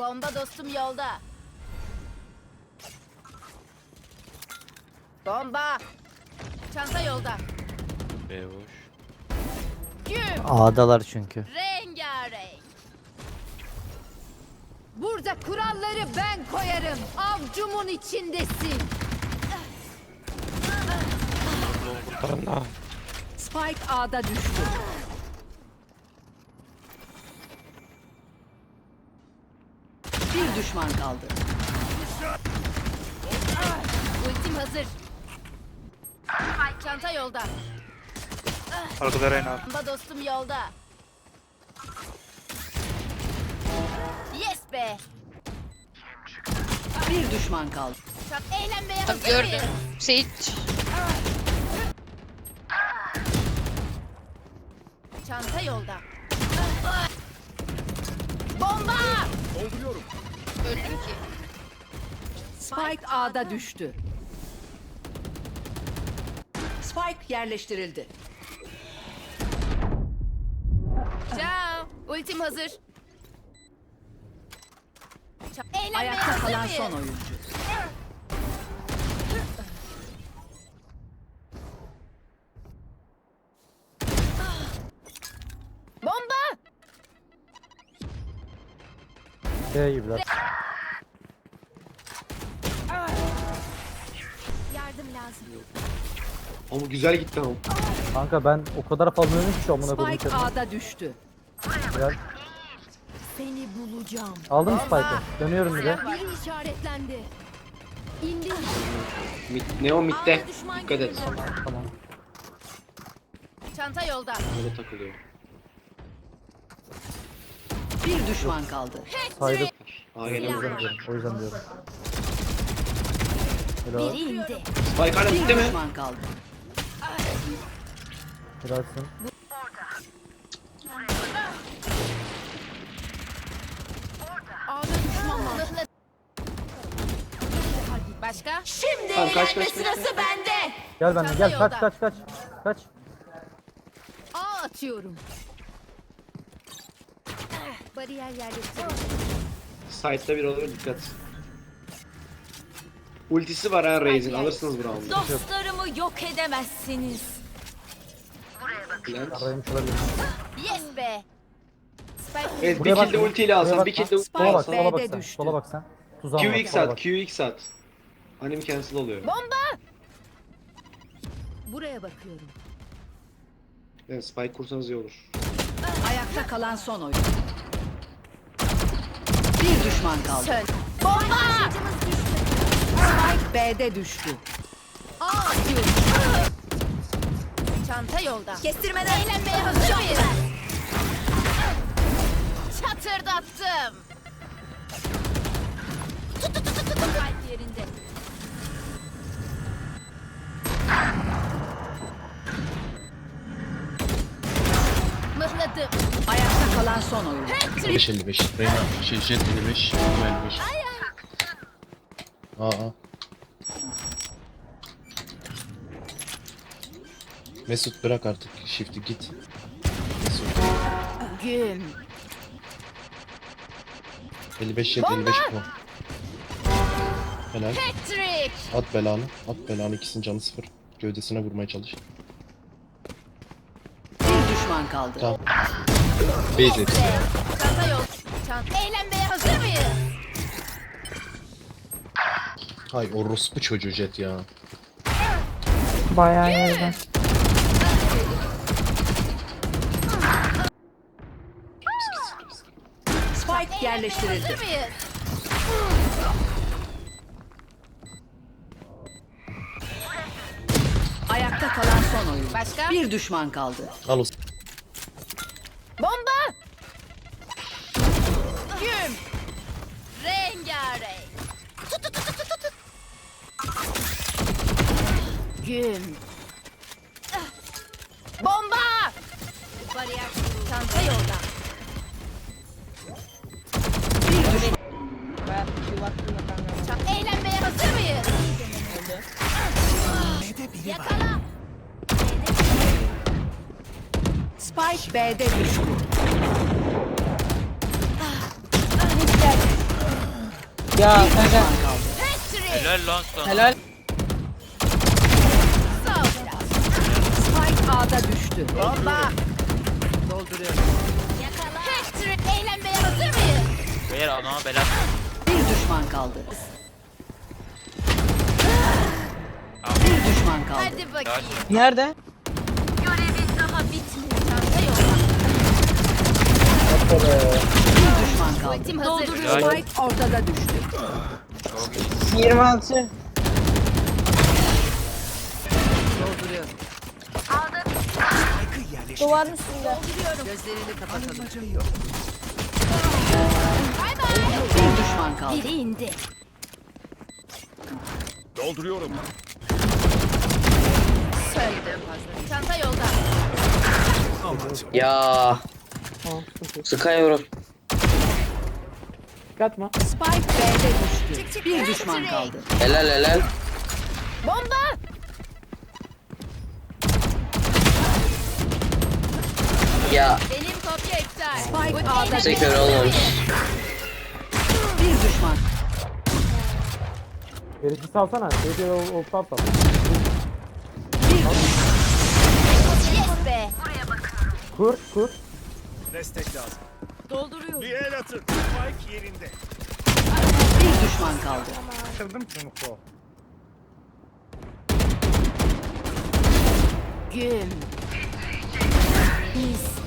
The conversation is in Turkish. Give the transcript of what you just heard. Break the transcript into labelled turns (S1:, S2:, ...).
S1: Bomba dostum yolda. Bomba. Çanta yolda.
S2: B boş.
S1: Güm.
S3: A'dalar çünkü.
S1: Rengarenk. Burada kuralları ben koyarım. Avcumun içindesin.
S4: Spike A'da düştü. Bir düşman kaldı.
S1: Ultim hazır. Çanta yolda.
S5: Arkada Reyna.
S1: Bomba dostum yolda. Yes be.
S4: Bir düşman kaldı.
S1: Çat eğlenmeye
S6: Bak
S1: hazır
S6: gördüm.
S1: mıyız?
S6: Sage.
S1: Çanta yolda. Bomba!
S6: Öldüm ki.
S4: Spike A'da düştü. Spike yerleştirildi.
S1: Ciao. Ultim hazır. Eğlenmeye
S4: Ayakta
S1: hazır
S4: kalan
S1: mıyız?
S4: son oyuncu.
S3: B gibiler.
S1: Yardım lazım.
S7: Ama güzel gitti ama.
S3: Kanka ben o kadar fazla oynadım ki şu amına koyayım.
S4: Spike A'da düştü.
S3: Gel.
S1: Seni bulacağım.
S3: Aldım Spike'ı. Dönüyorum bir de.
S1: Birin işaretlendi. İndi.
S7: Mid, Neo midde. Dikkat et.
S3: Tamam.
S1: Çanta yolda.
S7: Böyle takılıyor.
S4: Bir düşman kaldı.
S3: Saydım.
S7: Aa
S3: O yüzden diyorum. O yüzden diyorum. Helal.
S1: Biri indi.
S7: Spike hala
S4: Bir
S7: midde mi?
S4: düşman kaldı.
S3: Helalsin.
S1: Başka? Şimdi
S7: Tamam, kaç,
S1: eğlenme
S7: kaç, kaç,
S1: sırası bende.
S3: Gel benden gel. Kaç kaç kaç. Kaç.
S1: A atıyorum. Bariyer yerleştirildi.
S7: Side'da bir olur dikkat. Ultisi var ha Raze'in. Alırsınız bu round'u.
S1: Dostlarımı yok edemezsiniz.
S7: Plant.
S3: Araymış olabilir.
S1: Yes be. Spike
S7: Evet
S3: Buraya
S7: bir kill de
S3: bak.
S7: ultiyle
S3: Buraya
S7: alsan.
S3: bak.
S7: Bir kill de
S3: Sola bak.
S4: B'de
S3: Sola bak sen.
S4: düştü.
S3: Sola bak sen. Tuzağım var.
S7: QX
S3: sola
S7: at.
S3: bak.
S7: QX at. Anime cancel oluyor.
S1: Bomba! Buraya bakıyorum.
S7: Evet spike kursanız iyi olur.
S4: Ayakta kalan son oyuncu. Düşman kaldı.
S1: Söl. Bomba!
S4: Spike B'de düştü.
S1: A atıyorum. Çanta yolda. Kestirmeden eğlenmeye hazır mıyız? Mıhladım.
S4: Ayakta kalan son oyuncu.
S2: 55 55. Reyna. Şey jet 55. Bu 55. Aa. Mesut bırak artık shift'i git. Mesut.
S1: Güm.
S2: 55 jet 55 bu. Helal.
S1: Patrick.
S2: At belanı. At belanı ikisinin canı sıfır. Gövdesine vurmaya çalış.
S4: Düşman kaldı.
S2: Tamam. Et.
S1: Çanta yol. Çanta. Eğlenmeye hazır mıyız?
S2: Hay orospu çocuğu jet ya.
S8: Bayağı yerden.
S4: Spike yerleştirildi.
S1: hazır mıyız?
S4: Ayakta kalan son oyuncu.
S1: Başka?
S4: Bir düşman kaldı.
S2: Al o
S1: Bomba! Güm! Rengarenk! Tut tut tut tut tut tut! Güm! Bomba! Bariyer çanta yolda.
S4: Spike B'de düştü.
S8: Ya kanka.
S5: Helal lan sana.
S8: helal.
S4: Spike A'da düştü. Bomba. Dolduruyorum.
S1: Patrick. Eğlenmeye hazır mıyız?
S5: Beyler anama bela.
S4: Bir düşman kaldı. Bir düşman kaldı.
S1: Hadi bakayım.
S8: Nerede?
S4: Bir düşman kaldı.
S1: Ultim hazır.
S5: Helal.
S4: Spike ortada düştü.
S8: 26.
S4: Dolduruyorum.
S9: Duvarın üstünde.
S4: Gözlerini kapatalım.
S1: Bay bay.
S4: Bir düşman kaldı.
S1: Biri indi.
S10: Dolduruyorum.
S1: Çanta yolda.
S11: Ya
S8: Tamam sıkıntı yok.
S11: Skyyorum.
S3: Katma.
S4: Spike B'de düştü.
S1: Çık, çık,
S4: Bir düşman kaldı.
S11: Helal helal.
S1: Bomba.
S11: Ya
S1: Benim kopya iptal.
S4: Spike A'da
S1: eğlenmeye
S11: sekör olmamış.
S4: Bir düşman.
S3: Verici salsana. Verici ol, ol, sal sal.
S1: Yes be.
S3: Kur kur.
S10: Destek lazım.
S4: Dolduruyor.
S10: Bir el atın. Spike yerinde.
S4: Bir düşman kaldı.
S3: Kırdım çubuklu.
S1: Gül. Biz